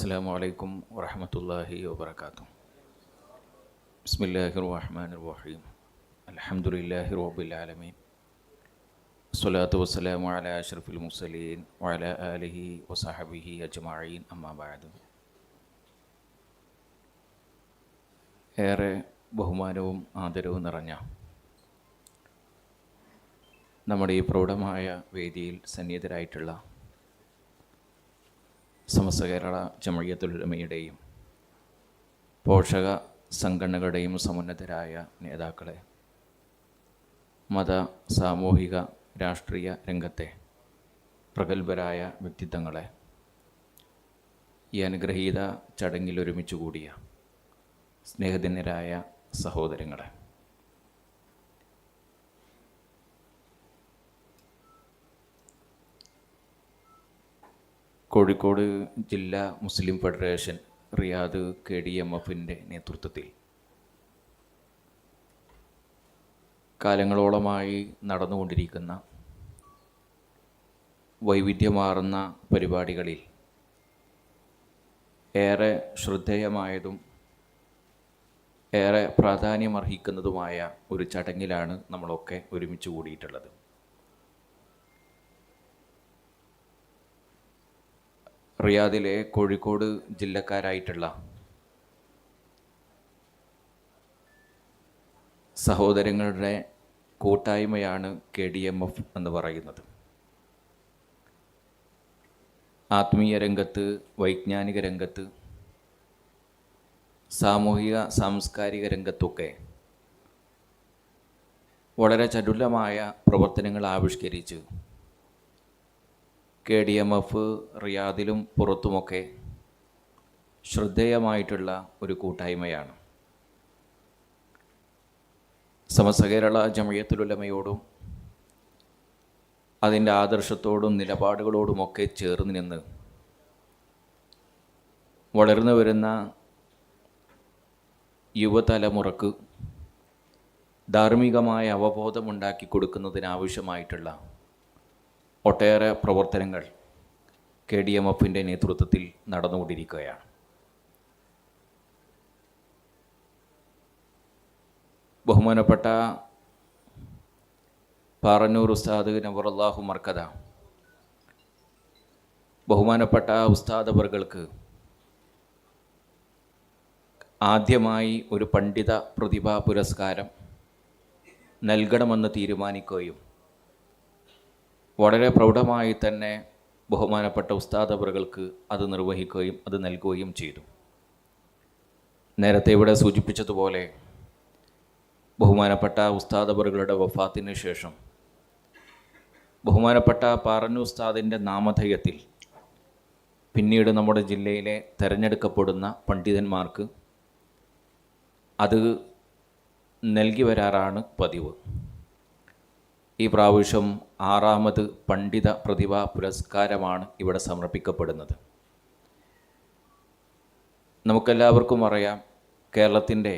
السلام عليكم ورحمة الله وبركاته بسم الله الرحمن الرحيم الحمد لله رب العالمين الصلاة والسلام على أشرف المرسلين وعلى آله وصحبه أجمعين أما بعد ഏറെ ബഹുമാനവും ആദരവും നിറഞ്ഞ നമ്മുടെ ഈ പ്രൗഢമായ വേദിയിൽ സന്നിഹിതരായിട്ടുള്ള സമസ്ത കേരള ജമയത്തുലമയുടെയും പോഷക സംഘടനകളുടെയും സമുന്നതരായ നേതാക്കളെ മത സാമൂഹിക രാഷ്ട്രീയ രംഗത്തെ പ്രഗത്ഭരായ വ്യക്തിത്വങ്ങളെ ഈ അനുഗ്രഹീത ചടങ്ങിൽ ഒരുമിച്ച് കൂടിയ സ്നേഹധന്യരായ സഹോദരങ്ങളെ. കോഴിക്കോട് ജില്ലാ Muslim federation Riyadh K D M എഫിന്റെ നേതൃത്വത്തിൽ കാലങ്ങളോളമായി നടന്നുകൊണ്ടിരിക്കുന്ന വൈവിധ്യമാർന്ന പരിപാടികളിൽ ഏറെ ശ്രദ്ധേയമായതും ഏറെ പ്രാധാന്യമർഹിക്കുന്നതുമായ ഒരു ചടങ്ങിലാണ് നമ്മളൊക്കെ ഒരുമിച്ച് കൂടിയിട്ടുള്ളത്. റിയാദിലെ കോഴിക്കോട് ജില്ലക്കാരായിട്ടുള്ള സഹോദരങ്ങളുടെ കൂട്ടായ്മയാണ് കെ ഡി എം എഫ് എന്ന് പറയുന്നത്. ആത്മീയ രംഗത്ത് വൈജ്ഞാനിക രംഗത്ത് സാമൂഹിക സാംസ്കാരിക രംഗത്തൊക്കെ വളരെ ചടുലമായ പ്രവർത്തനങ്ങൾ ആവിഷ്കരിച്ച് കെ ഡി എം എഫ് റിയാദിലും പുറത്തുമൊക്കെ ശ്രദ്ധേയമായിട്ടുള്ള ഒരു കൂട്ടായ്മയാണ്. സമസ്ത കേരള ജമയത്തുലുലമയോടും അതിന്റെ ആദർശത്തോടും നിലപാടുകളോടുമൊക്കെ ചേർന്ന് നിന്ന് വളർന്നു വരുന്ന യുവതലമുറക്ക് ധാർമ്മികമായ അവബോധമുണ്ടാക്കി കൊടുക്കുന്നതിനാവശ്യമായിട്ടുള്ള ഒട്ടേറെ പ്രവർത്തനങ്ങൾ കെ ഡി എം എഫിന്റെ നേതൃത്വത്തിൽ നടന്നുകൊണ്ടിരിക്കുകയാണ്. ബഹുമാനപ്പെട്ട പാറന്നൂർ ഉസ്താദ് നബുറല്ലാഹു മർക്കത ബഹുമാനപ്പെട്ട ഉസ്താദ് വർഗൾക്ക് ആദ്യമായി ഒരു പണ്ഡിത പ്രതിഭാ പുരസ്കാരം നൽകണമെന്ന് തീരുമാനിക്കുകയും വളരെ പ്രൗഢമായി തന്നെ ബഹുമാനപ്പെട്ട ഉസ്താദ് അവറുകൾക്ക് അത് നിർവഹിക്കുകയും അത് നൽകുകയും ചെയ്തു. നേരത്തെ ഇവിടെ സൂചിപ്പിച്ചതുപോലെ ബഹുമാനപ്പെട്ട ഉസ്താദ് അവറുകളുടെ വഫാത്തിന് ശേഷം ബഹുമാനപ്പെട്ട പാറന്നു ഉസ്താദിന്റെ നാമധേയത്തിൽ പിന്നീട് നമ്മുടെ ജില്ലയിലെ തിരഞ്ഞെടുക്കപ്പെടുന്ന പണ്ഡിതന്മാർക്ക് അത് നൽകി വരാറാണ് പതിവ്. ഈ പ്രാവശ്യം ആറാമത് പണ്ഡിത പ്രതിഭാ പുരസ്കാരമാണ് ഇവിടെ സമർപ്പിക്കപ്പെടുന്നത്. നമുക്കെല്ലാവർക്കും അറിയാം കേരളത്തിന്റെ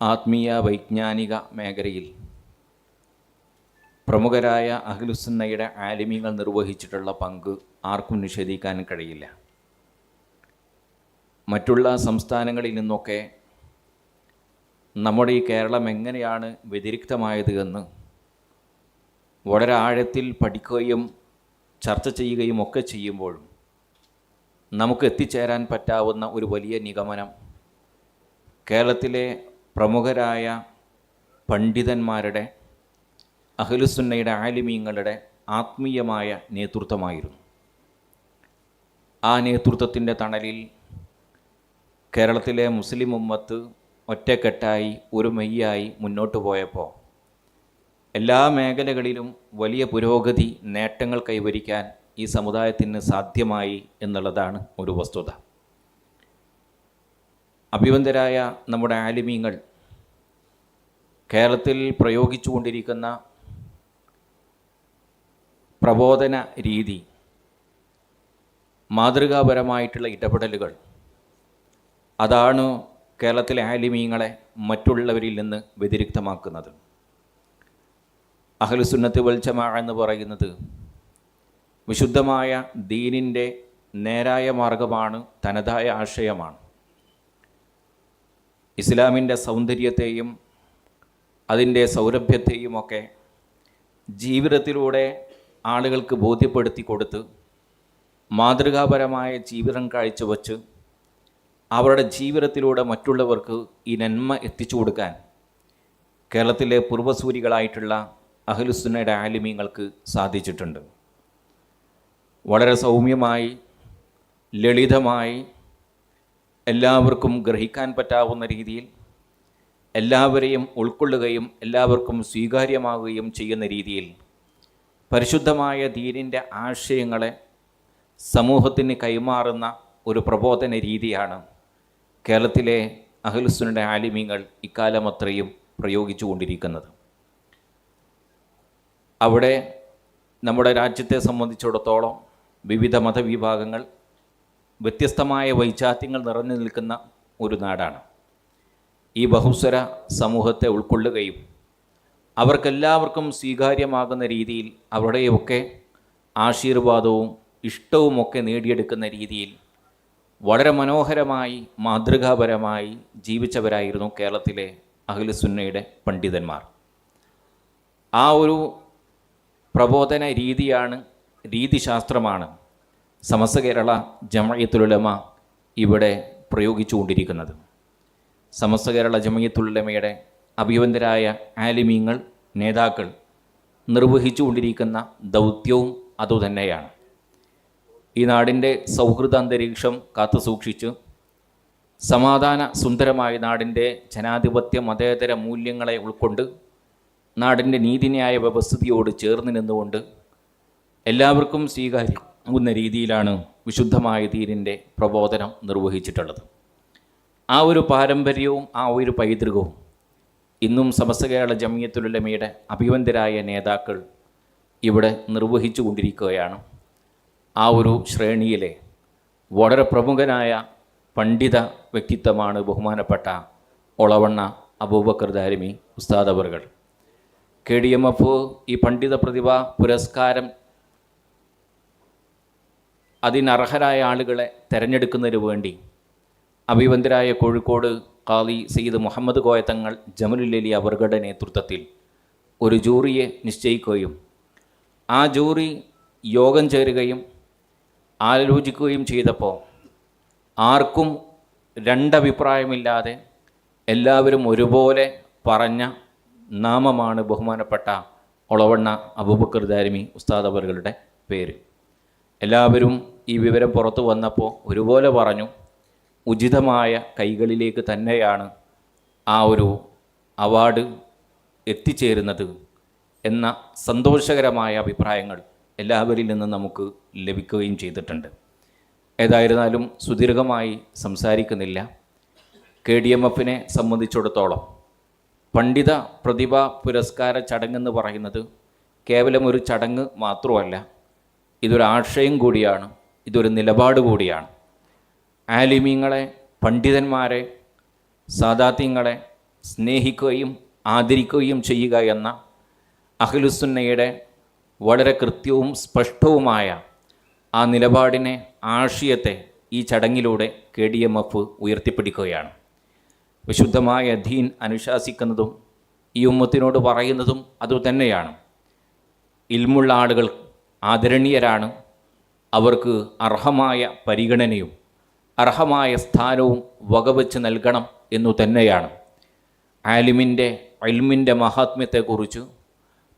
ആത്മീയ വൈജ്ഞാനിക മേഖലയിൽ പ്രമുഖരായ അഖിലുസുന്നയുടെ ആലിമികൾ നിർവഹിച്ചിട്ടുള്ള പങ്ക് ആർക്കും നിഷേധിക്കാൻ കഴിയില്ല. മറ്റുള്ള സംസ്ഥാനങ്ങളിൽ നിന്നൊക്കെ നമ്മുടെ ഈ കേരളം എങ്ങനെയാണ് വ്യതിരിക്തമായത് എന്ന് വളരെ ആഴത്തിൽ പഠിക്കുകയും ചർച്ച ചെയ്യുകയും ഒക്കെ ചെയ്യുമ്പോഴും നമുക്ക് എത്തിച്ചേരാൻ പറ്റാവുന്ന ഒരു വലിയ നിഗമനം കേരളത്തിലെ പ്രമുഖരായ പണ്ഡിതന്മാരുടെ അഖിലുസുന്നയുടെ ആലിമീങ്ങളുടെ ആത്മീയമായ നേതൃത്വമായിരുന്നു. ആ നേതൃത്വത്തിന്റെ തണലിൽ കേരളത്തിലെ മുസ്ലിം ഉമ്മത്ത് ഒറ്റക്കെട്ടായി ഒരു മെയ്യായി മുന്നോട്ട് പോയപ്പോൾ എല്ലാ മേഖലകളിലും വലിയ പുരോഗതി നേട്ടങ്ങൾ കൈവരിക്കാൻ ഈ സമുദായത്തിന് സാധ്യമായി എന്നുള്ളതാണ് ഒരു വസ്തുത. അഭിവന്ദരായ നമ്മുടെ ആലിമീങ്ങൾ കേരളത്തിൽ പ്രയോഗിച്ചുകൊണ്ടിരിക്കുന്ന പ്രബോധന രീതി മാതൃകാപരമായിട്ടുള്ള ഇടപെടലുകൾ അതാണ് കേരളത്തിലെ ആലിമീങ്ങളെ മറ്റുള്ളവരിൽ നിന്ന് വ്യതിരിക്തമാക്കുന്നത്. അഹ്ലുസുന്നത്ത് വൽ ജമാ എന്ന് പറയുന്നത് വിശുദ്ധമായ ദീനിന്റെ നേരായ മാർഗമാണ് തനതായ ആശയമാണ്. ഇസ്ലാമിന്റെ സൗന്ദര്യത്തെയും അതിന്റെ സൗരഭ്യത്തെയും ഒക്കെ ജീവിതത്തിലൂടെ ആളുകൾക്ക് ബോധ്യപ്പെടുത്തി കൊടുത്ത് മാതൃകാപരമായ ജീവിതം കാഴ്ചവെച്ച് അവരുടെ ജീവിതത്തിലൂടെ മറ്റുള്ളവർക്ക് ഈ നന്മ എത്തിച്ചു കൊടുക്കാൻ കേരളത്തിലെ പൂർവസൂരികളായിട്ടുള്ള അഹ്ലുസുന്നയുടെ ആലിമീങ്ങൾക്ക് സാധിച്ചിട്ടുണ്ട്. വളരെ സൗമ്യമായി ലളിതമായി എല്ലാവർക്കും ഗ്രഹിക്കാൻ പറ്റാവുന്ന രീതിയിൽ എല്ലാവരെയും ഉൾക്കൊള്ളുകയും എല്ലാവർക്കും സ്വീകാര്യമാവുകയും ചെയ്യുന്ന രീതിയിൽ പരിശുദ്ധമായ ദീനിന്റെ ആശയങ്ങളെ സമൂഹത്തിന് കൈമാറുന്ന ഒരു പ്രബോധന രീതിയാണ് കേരളത്തിലെ അഹ്ലുസുന്നയുടെ ആലിമീങ്ങൾ ഇക്കാലമത്രയും പ്രയോഗിച്ചു കൊണ്ടിരിക്കുന്നത് അവിടെ നമ്മുടെ രാജ്യത്തെ സംബന്ധിച്ചിടത്തോളം വിവിധ മതവിഭാഗങ്ങൾ വ്യത്യസ്തമായ വൈചാത്യങ്ങൾ നിറഞ്ഞു നിൽക്കുന്ന ഒരു നാടാണ്. ഈ ബഹുസ്വര സമൂഹത്തെ ഉൾക്കൊള്ളുകയും അവർക്കെല്ലാവർക്കും സ്വീകാര്യമാകുന്ന രീതിയിൽ അവരുടെയൊക്കെ ആശീർവാദവും ഇഷ്ടവുമൊക്കെ നേടിയെടുക്കുന്ന രീതിയിൽ വളരെ മനോഹരമായി മാതൃകാപരമായി ജീവിച്ചവരായിരുന്നു കേരളത്തിലെ അഖിലസുന്നയുടെ പണ്ഡിതന്മാർ. ആ ഒരു പ്രബോധന രീതിയാണ് രീതിശാസ്ത്രമാണ് സമസ്ത കേരള ജമയത്തുലമ ഇവിടെ പ്രയോഗിച്ചുകൊണ്ടിരിക്കുന്നത്. സമസ്ത കേരള ജമയത്തുലമയുടെ അഭിവന്ദരായ ആലിമീങ്ങൾ നേതാക്കൾ നിർവഹിച്ചുകൊണ്ടിരിക്കുന്ന ദൗത്യവും അതുതന്നെയാണ്. ഈ നാടിന്റെ സൗഹൃദ അന്തരീക്ഷം കാത്തുസൂക്ഷിച്ച് സമാധാന സുന്ദരമായ നാടിന്റെ ജനാധിപത്യ മതേതര മൂല്യങ്ങളെ ഉൾക്കൊണ്ട് നാടിന്റെ നീതിന്യായ വ്യവസ്ഥിതിയോട് ചേർന്ന് നിന്നുകൊണ്ട് എല്ലാവർക്കും സ്വീകാര്യമാകുന്ന രീതിയിലാണ് വിശുദ്ധമായ തീരിന്റെ പ്രബോധനം നിർവഹിച്ചിട്ടുള്ളത്. ആ ഒരു പാരമ്പര്യവും ആ ഒരു പൈതൃകവും ഇന്നും സമസ്ത കേരള ജമിയത്തുലമയുടെ അഭിവന്ദരായ നേതാക്കൾ ഇവിടെ നിർവഹിച്ചു കൊണ്ടിരിക്കുകയാണ്. ആ ഒരു ശ്രേണിയിലെ വളരെ പ്രമുഖനായ പണ്ഡിത വ്യക്തിത്വമാണ് ബഹുമാനപ്പെട്ട ഒളവണ്ണ അബൂബക്കർ ദാരിമി ഉസ്താദ് അവറുകൾ കെ ഡി എം എഫ് ഈ പണ്ഡിത പ്രതിഭ പുരസ്കാരം അതിനർഹരായ ആളുകളെ തിരഞ്ഞെടുക്കുന്നതിന് വേണ്ടി അഭിവന്ദരായ കോഴിക്കോട് കാളി സയ്യിദ് മുഹമ്മദ് കോയത്തങ്ങൾ ജമലുല്ലലി അവറുകളുടെ നേതൃത്വത്തിൽ ഒരു ജൂറിയെ നിശ്ചയിക്കുകയും ആ ജൂറി യോഗം ചേരുകയും ആലോചിക്കുകയും ചെയ്തപ്പോൾ ആർക്കും രണ്ടഭിപ്രായമില്ലാതെ എല്ലാവരും ഒരുപോലെ പറഞ്ഞ നാമമാണ് ബഹുമാനപ്പെട്ട ഒളവണ്ണ അബൂബക്കർ ദാരിമി ഉസ്താദ് അവറുകളുടെ പേര്. എല്ലാവരും ഈ വിവരം പുറത്തു വന്നപ്പോൾ ഒരുപോലെ പറഞ്ഞു ഉചിതമായ കൈകളിലേക്ക് തന്നെയാണ് ആ ഒരു അവാർഡ് എത്തിച്ചേരുന്നത് എന്ന സന്തോഷകരമായ അഭിപ്രായങ്ങൾ എല്ലാവരിൽ നിന്നും നമുക്ക് ലഭിക്കുകയും ചെയ്തിട്ടുണ്ട്. ഏതായിരുന്നാലും സുദീർഘമായി സംസാരിക്കുന്നില്ല. കെ ഡി എം എഫിനെ സംബന്ധിച്ചിടത്തോളം പണ്ഡിത പ്രതിഭ പുരസ്കാര ചടങ്ങെന്ന് പറയുന്നത് കേവലം ഒരു ചടങ്ങ് മാത്രമല്ല ഇതൊരു ആശയം കൂടിയാണ് ഇതൊരു നിലപാട് കൂടിയാണ്. ആലിമീങ്ങളെ പണ്ഡിതന്മാരെ സാദാത്യങ്ങളെ സ്നേഹിക്കുകയും ആദരിക്കുകയും ചെയ്യുക എന്ന അഖിലുസുന്നയുടെ വളരെ കൃത്യവും സ്പഷ്ടവുമായ ആ നിലപാടിനെ ആശയത്തെ ഈ ചടങ്ങിലൂടെ കെ ഡി എം എഫ് ഉയർത്തിപ്പിടിക്കുകയാണ്. വിശുദ്ധമായ ദീൻ അനുശാസിക്കുന്നതും ഈ ഉമ്മത്തിനോട് പറയുന്നതും അതുതന്നെയാണ് ഇൽമുള്ള ആളുകൾ ആദരണീയരാണ്. അവർക്ക് അർഹമായ പരിഗണനയും അർഹമായ സ്ഥാനവും വകവെച്ച് നൽകണം എന്നു തന്നെയാണ്. ആലിമിന്റെ അൽമിന്റെ മഹാത്മ്യത്തെക്കുറിച്ച്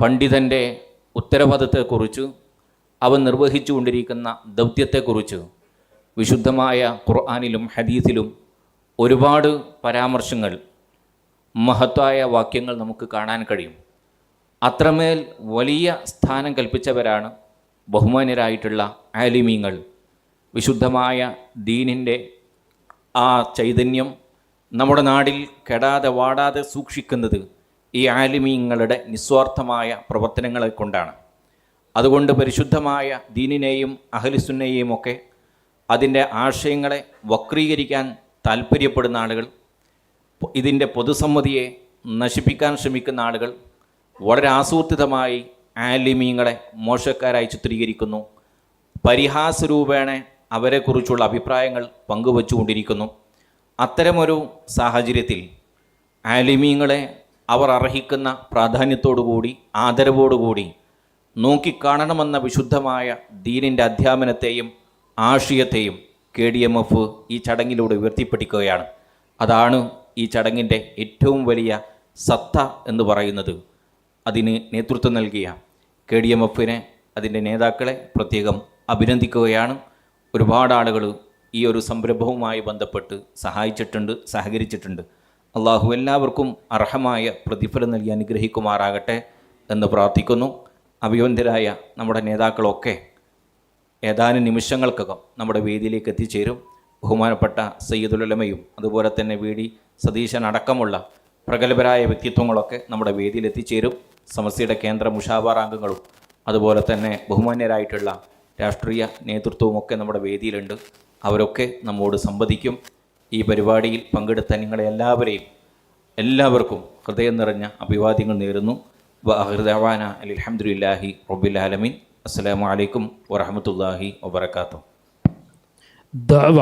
പണ്ഡിതന്റെ ഉത്തരവാദിത്തത്തെക്കുറിച്ച് അവൻ നിർവഹിച്ചുകൊണ്ടിരിക്കുന്ന ദൗത്യത്തെക്കുറിച്ച് വിശുദ്ധമായ ഖുർആാനിലും ഹദീസിലും ഒരുപാട് പരാമർശങ്ങൾ മഹത്തായ വാക്യങ്ങൾ നമുക്ക് കാണാൻ കഴിയും. അത്രമേൽ വലിയ സ്ഥാനം കൽപ്പിച്ചവരാണ് ബഹുമാന്യരായിട്ടുള്ള ആലിമീങ്ങൾ. വിശുദ്ധമായ ദീനിന്റെ ആ ചൈതന്യം നമ്മുടെ നാടിൽ കെടാതെ വാടാതെ സൂക്ഷിക്കുന്നത് ഈ ആലിമീങ്ങളുടെ നിസ്വാർത്ഥമായ പ്രവർത്തനങ്ങളെ കൊണ്ടാണ്. അതുകൊണ്ട് പരിശുദ്ധമായ ദീനിനെയും അഹലിസുന്നയെയും ഒക്കെ അതിന്റെ ആശയങ്ങളെ വക്രീകരിക്കാൻ താല്പര്യപ്പെടുന്ന ആളുകൾ ഇതിന്റെ പൊതുസമ്മതിയെ നശിപ്പിക്കാൻ ശ്രമിക്കുന്ന ആളുകൾ വളരെ ആസൂത്രിതമായി ആലിമീങ്ങളെ മോശക്കാരായി ചിത്രീകരിക്കുന്നു. പരിഹാസരൂപേണ അവരെക്കുറിച്ചുള്ള അഭിപ്രായങ്ങൾ പങ്കുവച്ചുകൊണ്ടിരിക്കുന്നു. അത്തരമൊരു സാഹചര്യത്തിൽ ആലിമീങ്ങളെ അവർ അർഹിക്കുന്ന പ്രാധാന്യത്തോടുകൂടി ആദരവോടുകൂടി നോക്കിക്കാണണമെന്ന വിശുദ്ധമായ ദീനിന്റെ അധ്യാപനത്തെയും ആശയത്തെയും കെ ഡി എം എഫ് ഈ ചടങ്ങിലൂടെ ഉയർത്തിപ്പിടിക്കുകയാണ് അതാണ് ഈ ചടങ്ങിന്റെ ഏറ്റവും വലിയ സത്ത എന്ന് പറയുന്നത്. അതിന് നേതൃത്വം നൽകിയ കെ ഡി എം എഫിനെ അതിന്റെ നേതാക്കളെ പ്രത്യേകം അഭിനന്ദിക്കുകയാണ്. ഒരുപാട് ആളുകൾ ഈ ഒരു സംരംഭവുമായി ബന്ധപ്പെട്ട് സഹായിച്ചിട്ടുണ്ട് സഹകരിച്ചിട്ടുണ്ട്. അള്ളാഹു എല്ലാവർക്കും അർഹമായ പ്രതിഫലം നൽകി അനുഗ്രഹിക്കുമാറാകട്ടെ എന്ന് പ്രാർത്ഥിക്കുന്നു. അഭിവന്ധരായ നമ്മുടെ നേതാക്കളൊക്കെ ഏതാനും നിമിഷങ്ങൾക്കകം നമ്മുടെ വേദിയിലേക്ക് എത്തിച്ചേരും. ബഹുമാനപ്പെട്ട സയ്യിദുലമയും അതുപോലെ തന്നെ വി ഡി സതീശൻ അടക്കമുള്ള പ്രഗത്ഭരായ വ്യക്തിത്വങ്ങളൊക്കെ നമ്മുടെ വേദിയിൽ എത്തിച്ചേരും. സമസ്യയുടെ കേന്ദ്ര മുഷാവാർ അംഗങ്ങളും അതുപോലെ തന്നെ ബഹുമാന്യരായിട്ടുള്ള രാഷ്ട്രീയ നേതൃത്വവുമൊക്കെ നമ്മുടെ വേദിയിലുണ്ട്. അവരൊക്കെ നമ്മോട് സംവദിക്കും. ഈ പരിപാടിയിൽ പങ്കെടുത്ത നിങ്ങളെ എല്ലാവരെയും എല്ലാവർക്കും ഹൃദയം നിറഞ്ഞ അഭിവാദ്യങ്ങൾ നേരുന്നു. വാഹൃദാന അലഹമുല്ലാഹി റബ്ബുലാലമീൻ അസ്സലാമു അലൈക്കും വറഹമത്തല്ലാഹി വബർക്കാത്തു ദഅവ